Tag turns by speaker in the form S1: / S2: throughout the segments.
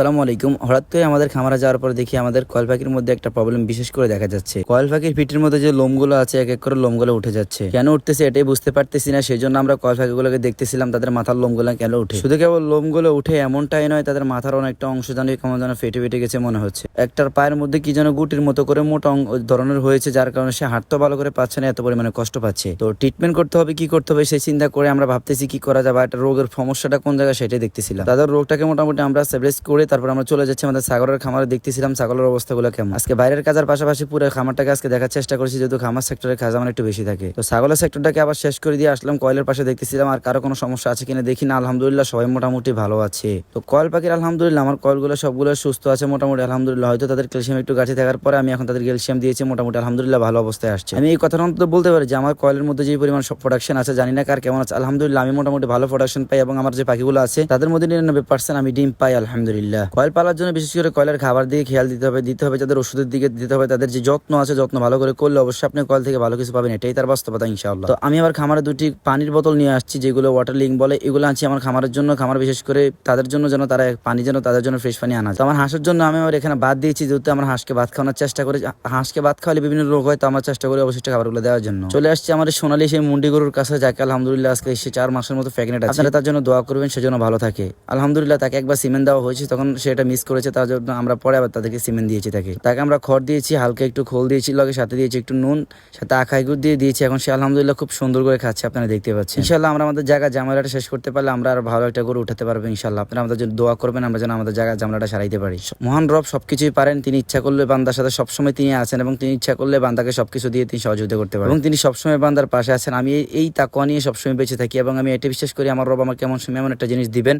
S1: আসসালামু আলাইকুম। হঠাৎ করে আমাদের খামারে যাওয়ার পর দেখি আমাদের কয়েল পাখির মধ্যে একটা প্রবলেম বিশেষ করে দেখা যাচ্ছে। কয়েল পাখির পিঠের মধ্যে যে লোমগুলো আছে, এক এক করে লোমগুলো উঠে যাচ্ছে। কেন উঠতেছে এটাই বুঝতে পারতেছি না সেই জন্য আমরা কয়েল পাখিগুলোকে দেখতেছিলাম, তাদের মাথার লোমগুলো কেন উঠে? শুধু কেবল লোমগুলো উঠে এমনটাই নয়, তাদের মাথার অনেকটা অংশ যেন কেমন যেন ফেটে ফেটে গেছে মনে হচ্ছে। একটার পায়ের মধ্যে কি যেন গুটির মতো করে মোটা ধরনের হয়েছে, যার কারণে সে হাঁটতে ভালো করে পাচ্ছে না, এত পরিমাণে কষ্ট পাচ্ছে। তো ট্রিটমেন্ট করতে হবে, কি করতে হবে সেই চিন্তা করে আমরা ভাবতেছি কি করা যাবে একটা রোগের সমস্যাটা কোন জায়গায় সেটাই দেখতেছিলাম। তাদের রোগটাকে মোটামুটি আমরা স্টেবলাইজ করে তারপর আমরা চলে যাচ্ছি আমাদের ছাগলের খামারে। দেখতেছিলাম ছাগলের অবস্থাগুলো কেমন। আজকে বাইরের কাজের পাশাপাশি পুরো খামারটাকে আজকে দেখার চেষ্টা করেছি, যেহেতু খামার সেক্টরের কাজ আমার একটু বেশি থাকে। তো ছাগলের সেক্টরটাকে আবার শেষ করে দিয়ে আসলাম কয়েলের পাশে দেখতেছিলাম, আর কারও কোনো সমস্যা আছে কিনা দেখি না, আলহামদুলিল্লাহ সবাই মোটামুটি ভালো আছে। তো কয়েল পাখির আলহামদুলিল্লাহ আমার কয়েলগুলো সবগুলো সুস্থ আছে মোটামুটি, আলহামদুলিল্লাহ। হয়তো তাদের ক্যালসিয়াম একটু গাছে থাকার পরে আমি এখন তাদের ক্যালসিয়াম দিয়েছি, মোটামুটি আলহামদুলিল্লাহ ভালো অবস্থায় আসছে। আমি এই কথাটা অন্তত বলতে পারি যে আমার কয়েলের মধ্যে যে পরিমাণ সব প্রোডাকশন আছে, জানি না কার কেমন আছে। আলহামদুলিল্লাহ আমি মোটামুটি ভালো প্রোডাকশন পাই এবং আমার যে পাখিগুলো আছে, তাদের মধ্যে নিরানব্বই পার্সেন্ট আমি ডিম পাই, আলহামদুলিল্লাহ। কয়েল পালার জন্য বিশেষ করে কয়েলের খাবার দিকে খেয়াল দিতে হবে দিতে হবে তাদের ওষুধের দিকে দিতে হবে তাদের যে যত্ন আছে যত্ন ভালো করে করলে অবশ্যই আপনি কয়েল থেকে ভালো কিছু পাবেন এটাই তার বাস্তবতা ইনশাআল্লাহ। তো আমি আবার খামারে দুটি পানির বোতল নিয়ে আসছি যেগুলো ওয়াটার লিঙ্ক বলে এগুলো আনছি আমার খামারের জন্য খামার বিশেষ করে তাদের জন্য যেন তারা পানি যেন তাদের জন্য ফ্রেশ পানি আনা তো আমার হাঁসের জন্য আমি আবার এখানে বাদ দিয়েছি যেহেতু আমার হাঁসকে ভাত খাওয়ানোর চেষ্টা করে হাঁসকে ভাত খাওয়ালে বিভিন্ন রোগ হয় তো আমার চেষ্টা করি অবশিষ্ট খাবারগুলো দেওয়ার জন্য। চলে আসছি আমার সোনালি সেই মুন্ডি গরুর কাছে যাকে আলহামদুলিল্লাহ আজকে এসে চার মাসের মতো প্রেগনেন্ট আছে। তার জন্য দোয়া করবেন সেজন্য ভালো থাকে। আলহামদুলিল্লাহ তাকে একবার সিমেন্ট দেওয়া হয়েছে তখন সেটা মিস করেছে, তার জন্য আমরা পরে আবার তাদেরকে সিমেন্ট দিয়েছি তাকে। তাকে আমরা খড় দিয়েছি, হালকা একটু খোল দিয়েছি, লগে সাথে দিয়েছি একটু নুন, সাথে আখাই গুড় দিয়ে দিয়েছি। এখন সে আলহামদুলিল্লাহ খুব সুন্দর করে খাচ্ছে, আপনারা দেখতে পাচ্ছেন। ইনশাল্লাহ আমরা আমাদের জায়গা জামালাটা শেষ করতে পারলে আমরা আর ভালো একটা করে উঠাতে পারব ইনশাল্লাহ আপনারা আমাদের জন্য দোয়া করবেন, আমরা যেন আমাদের জায়গা জামলাটা সারাইতে পারি। মহান রব সবকিছুই পারেন, তিনি ইচ্ছা করলে বান্দার সাথে সবসময় তিনি আছেন এবং তিনি ইচ্ছা করলে বান্দাকে সবকিছু দিয়ে তিনি সহযোগিতা করতে পারেন। এবং তিনি সবসময় বান্দার পাশে আছেন। আমি এই- এই তাকুয়া নিয়ে সবসময় বেঁচে থাকি এবং আমি এটা বিশ্বাস করি, আমার রব আমাকে এমন সময় এমন একটা জিনিস দিবেন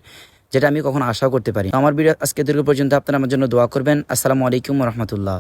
S1: যেটা আমি কখনো আশাও করতে পারি আমার ভিডিও আজকে দীর্ঘ পর্যন্ত। আপনারা আমার জন্য দোয়া করবেন। আসসালামু আলাইকুম রহমতুল্লাহ।